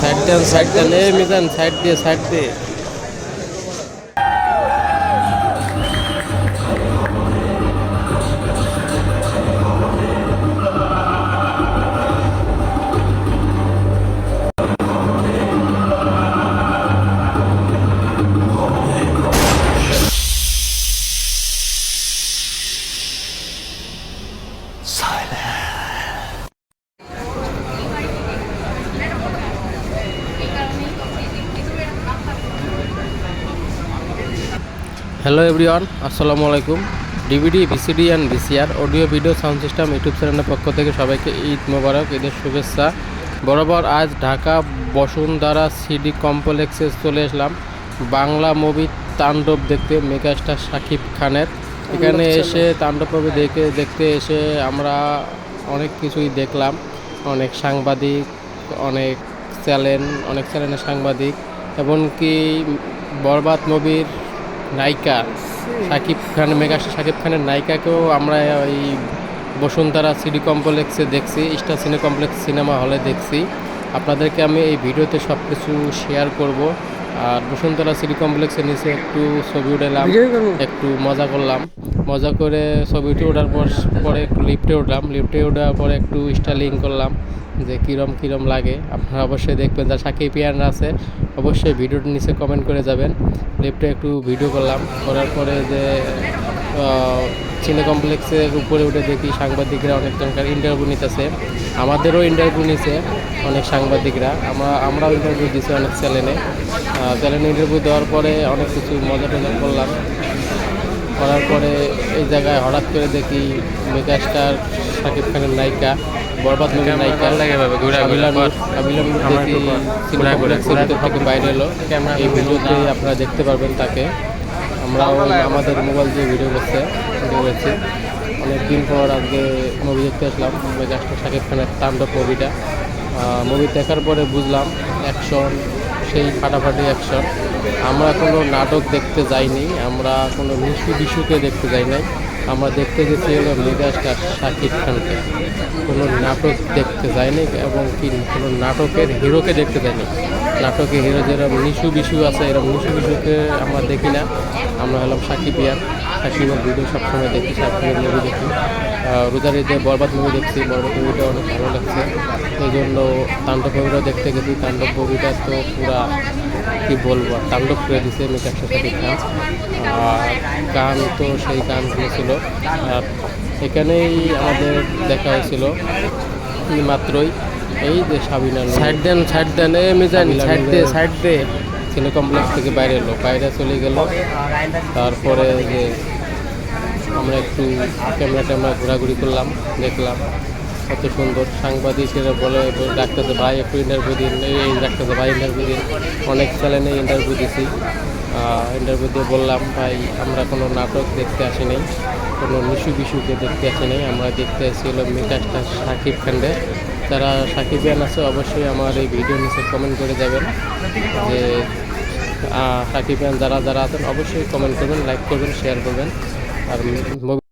Side দেন side দেন এ মিজান সাইড দিয়ে সাইড দিয়ে হ্যালো এভরিওয়ান আসসালামু আলাইকুম DVD VCD and VCR audio video sound system YouTube চ্যানেলের পক্ষ থেকে সবাইকে ঈদ মোবারক ঈদের শুভেচ্ছা। বরাবর আজ ঢাকা বসুন্ধরা সিডি কমপ্লেক্সে চলে আসলাম। বাংলা মুভি তাণ্ডব দেখতে মেগাস্টার শাকিব খানের। এখানে এসে তাণ্ডব মুভি দেখে দেখতে এসে আমরা অনেক কিছুই দেখলাম। অনেক সাংবাদিক অনেক চ্যানেল অনেক চ্যানেলের সাংবাদিক এমনকি বরবাদ মুভির নায়িকা। শাকিব খান মেগাস্টার শাকিব খানের নায়িকাকেও আমরা ওই বসুন্ধরা সিডি কমপ্লেক্সে দেখছি স্টার সিনে কমপ্লেক্স সিনেমা হলে দেখছি। আপনাদেরকে আমি এই ভিডিওতে সব কিছু শেয়ার করব। আর বসুন্ধরা সিটি কমপ্লেক্সের নিচে একটু ছবি উঠালাম একটু মজা করলাম। মজা করে ছবিটি ওঠার পর পরে একটু লিফটে উঠলাম। লিফটে ওঠার পরে একটু স্টাইলিং করলাম। যে কীরম কীরম লাগে, আপনারা অবশ্যই দেখবেন যা সাকিব পিয়ানরা আছে, অবশ্যই ভিডিওটির নিচে কমেন্ট করে যাবেন। লিফটে একটু ভিডিও করলাম, করার পরে যে সিনে কমপ্লেক্সের উপরে উঠে দেখি সাংবাদিকরা অনেকজনকার ইন্টারভিউ নিতেছে। আমাদেরও ইন্টারভিউ নিছে অনেক সাংবাদিকরা। আমরা আমরাও ইন্টারভিউ দিছি অনেক চ্যানেলে। চ্যানেলে ইন্টারভিউ দেওয়ার পরে অনেক কিছু মজা টজা করলাম। করার পরে এই জায়গায় হঠাৎ করে দেখি মেগাস্টার শাকিব খানের নায়িকা বরবাদ মুভির নায়িকা থেকে বাইরে এলো এই ভিডিওতে আপনারা দেখতে পারবেন তাকে। আমরা আমাদের মোবাইল দিয়ে ভিডিও করতে ভিডিও করেছি। অনেক দিন পর আজকে মুভি দেখতে আসলাম। মেগাস্টার শাকিব খানের তাণ্ডব মুভিটা মুভি দেখার পরে বুঝলাম অ্যাকশন সেই ফাটাফাটি অ্যাকশন আমরা কোনো নাটক দেখতে যাইনি আমরা কোনো মিশু বিশুকে দেখতে যাই নাই। আমরা দেখতে গেছি হলো মেগাস্টার শাকিব খানকে। কোনো নাটক দেখতে যায়নি এবং কি কোনো নাটকের হিরোকে দেখতে যায়নি। নাটকের হিরো যেরকম নিশু বিশু আছে, এরকম নিশু বিশুকে আমরা দেখি না। আমরা হলাম সাকিব ইয়ার। সাকিবের ভিডিও সবসময় দেখি সাকিবের মুভি দেখি। রোজার ঈদে বরবাদ মুভি দেখছি বরবাদ মুভিটা অনেক ভালো লাগছে। সেই জন্য তাণ্ডব মুভিটাও দেখতে গেছি তাণ্ডব মুভিটা তো পুরা কি বলব আর তাণ্ডব করে দিছে মেকাশা সাকিব খান আর গান তো সেই গান শুনেছিল। আর এখানেই আমাদের দেখা হয়েছিল মাত্রই এই যে সাবিনা সাইড দেন সাইড দেন এ মিজান সাইড দে সাইড দে। ছেলে কমপ্লেক্স থেকে বাইরে এলো বাইরে চলে গেল। তারপরে যে আমরা একটু ক্যামেরা ট্যামেরা ঘোরাঘুরি করলাম, দেখলাম কত সুন্দর সাংবাদিকেরা বলে ডাক্তারদের ভাই একটু ইন্টারভিউ দিন, এই ডাক্তারদের ভাই ইন্টারভিউ দিন। অনেক চ্যানেলে ইন্টারভিউ দিছি। ইন্টারভিউ দিয়ে বললাম, ভাই, আমরা কোনো নাটক দেখতে আসি নাই কোনো নিশু বিশুকে দেখতে আসি নাই আমরা দেখতে আসি হলো মেকাস্টার সাকিব খান্ডে যারা সাকিবিয়ান আছে, অবশ্যই আমার এই ভিডিও নিচে কমেন্ট করে যাবেন যে সাকিবিয়ান যারা যারা আছেন, অবশ্যই কমেন্ট করবেন লাইক করবেন শেয়ার করবেন। আর